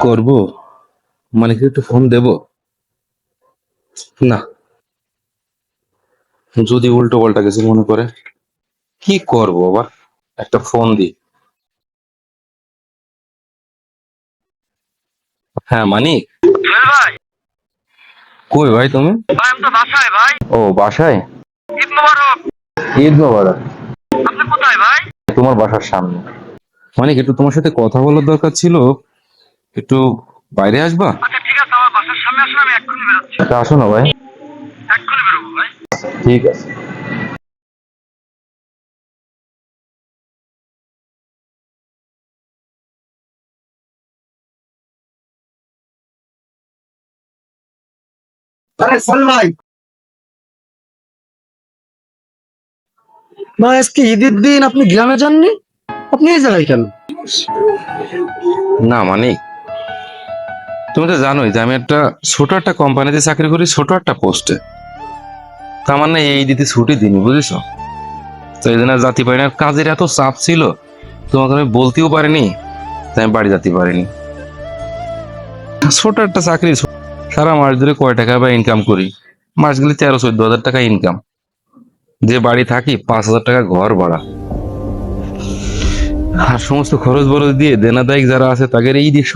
করব? মানে কি একটু ফোন দেব? না। যদি উল্টো পাল্টা কিছু মনে করে কি করব আবার একটা ফোন দি। হ্যাঁ মানিক? ভাই। কই ভাই তুমি? ও বাসায়? ঈদ মোবারক। তোমার বাসার সামনে। মানিক একটু তোমার সাথে কথা বলার দরকার ছিল। একটু বাইরে আসবা? আচ্ছা ঠিক আছে আমার বাসার সামনে আসলে আমি এক্ষুনি বেরোচ্ছি। আসো না ভাই। এক্ষুনি বেরোবো ভাই। ঠিক আছে। আরে চল ভাই। ভাই আজকে ঈদের দিন আপনি গ্রামে যাননি? আপনি এই জায়গায় কেন? না মানে তুমি তো জানোই যে আমি একটা ছোট একটা কোম্পানিতে চাকরি করি, ছোট একটা পোস্টে তার মানে এই দিতে ছুটি দিনি বুঝেছ? তো এই জন্য জাতি পারি না। আর কাজের এত চাপ ছিল, তোমাকে আমি বলতেও পারিনি, তাই আমি বাড়ি যেতে পারিনি। ছোট একটা চাকরি সারা মাস ধরে কয় টাকা বা ইনকাম করি? মাস গেলে তেরো, চোদ্দ হাজার টাকা ইনকাম যে বাড়ি থাকি, পাঁচ হাজার টাকা ঘর ভাড়া। আর সমস্ত খরচ বরচ দিয়ে দেনাদায়িক যারা আছে, তাদের এই দিক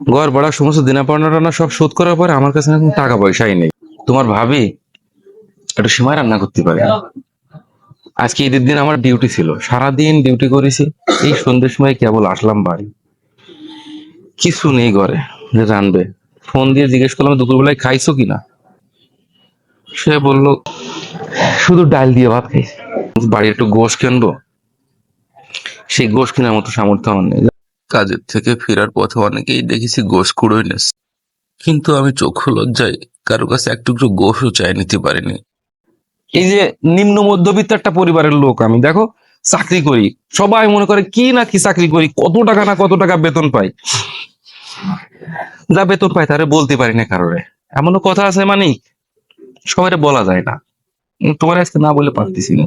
ঘর ভাড়া সমস্ত দেনা পাওনা টানা সব শোধ করার পরে আমার কাছে টাকা পয়সাই নেই। তোমার ভাবি একটু সীমায় রান্না করতে পারে। আজকে ঈদের দিন আমার ডিউটি ছিল। সারাদিন ডিউটি করেছি। এই সন্ধ্যের সময় কেবল আসলাম বাড়ি। কিছু নেই ঘরে। রানবে ফোন দিয়ে জিজ্ঞেস করলাম দুপুরবেলায় খাইছো কিনা? সে বলল, শুধু ডাল দিয়ে ভাত খাইছি। বাড়ি একটু গোশ কিনবো? সেই গোশ কেনার মতো সামর্থ্য আমার নেই। কাজের থেকে ফেরার পথে অনেকেই দেখেছি গোশ কুড়োই নেস কিন্তু আমি চক্ষু লজ্জায় কারও কাছে এক টুকরো গোশও চাই নিতে পারিনি। এই যে নিম্ন মধ্যবিত্ত একটা পরিবারের লোক আমি, দেখো, চাকরি করি। সবাই মনে করে কি না কি চাকরি করি, কত টাকা না কত টাকা বেতন পাই। যা বেতন পাই তারে বলতে পারি না কারোরে। এমনও কথা আছে মানে সবাই বলা যায় না। তোমার আজকে না বলে পারতেছি না।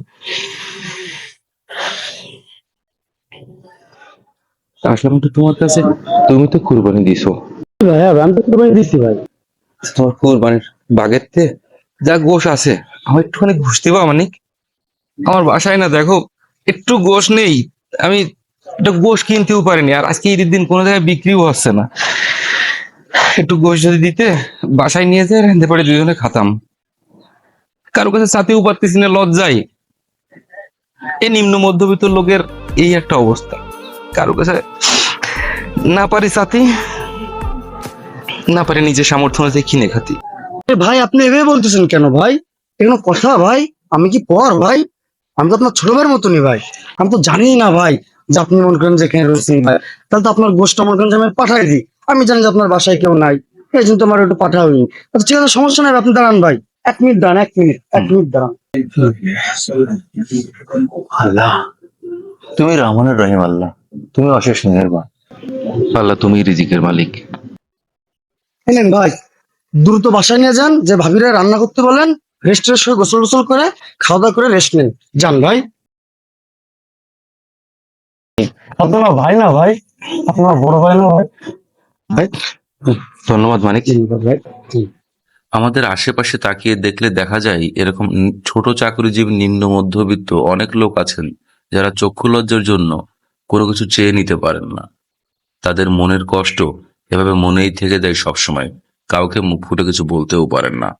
আসলাম তো তোমার কাছে। তুমি তো কুরবানি দিছো। ভাই আমি তো তোমায় দিচ্ছি ভাই। তোমার কুরবানির বাগেরতে যা গোশ আছে আমার একটুখানি ঘুষ দিবা মানিক? আমার বাসায় না দেখো একটু গোশ নেই। আমি একটা গোশ কিনতেও পারিনি আর আজকে ঈদের দিন কোনো জায়গায় বিক্রিও হচ্ছে না। একটু গোশ যদি দিতে বাসায় নিয়ে যেয়ে রাঁধতে পারে দুজনে খাতাম। কারও কাছে চাতেও পারতেছি না লজ্জায়। এই নিম্ন মধ্যবিত্ত লোকের এই একটা অবস্থা। কারও কাছে না পারি চাতি না পারে নিজের সামর্থ্য অনুযায়ী কিনে খাতি। ভাই আপনি এভাবে বলতেছেন কেন ভাই? এগুলো কথা ভাই আমি কি পর ভাই? আমি তো আপনার ছোট ভাইয়ের মতনই ভাই। আমি তো জানি না ভাই যে আপনি মনে করেন যে এখানে রয়েছেন ভাই। তাহলে তো আপনার গোষ্ঠটা মনে করেন যে আমি পাঠাই দিই। আমি জানি যে আপনার বাসায় কেউ নাই। এই জন্য তো আমার একটু পাঠাওনি। আচ্ছা ঠিক আছে সমস্যা নাই আপনি দাঁড়ান ভাই। এক মিনিট দাঁড়ান এক মিনিট এক মিনিট দাঁড়ান। আল্লাহ। তুমি রহমানের রহিম আল্লাহ। তুমি অশেষ মেহেরবান। আল্লাহ তুমি রিজিকের মালিক। এলেন ভাই দ্রুত বাসায় নিয়ে যান যে ভাবিরা রান্না করতে বলেন রেস্ট রেস্ট হয়ে গোসল গোসল করে খাওয়া দাওয়া করে রেস্ট নেন। যান ভাই। আপনার ভাই না ভাই? আপনার বড় ভাই না ভাই? ভাই। ধন্যবাদ মানিক। ভাই আমাদের আশেপাশে তাকিয়ে দেখলে দেখা যায় এরকম ছোট চাকরিজীবী নিম্ন মধ্যবিত্ত অনেক লোক আছেন যারা চক্ষু লজ্জার জন্য কোনো কিছু চেয়ে নিতে পারেন না। তাদের মনের কষ্ট এভাবে মনেই থেকে দেয় সবসময়। কাউকে মুখ ফুটে কিছু বলতেও পারেন না।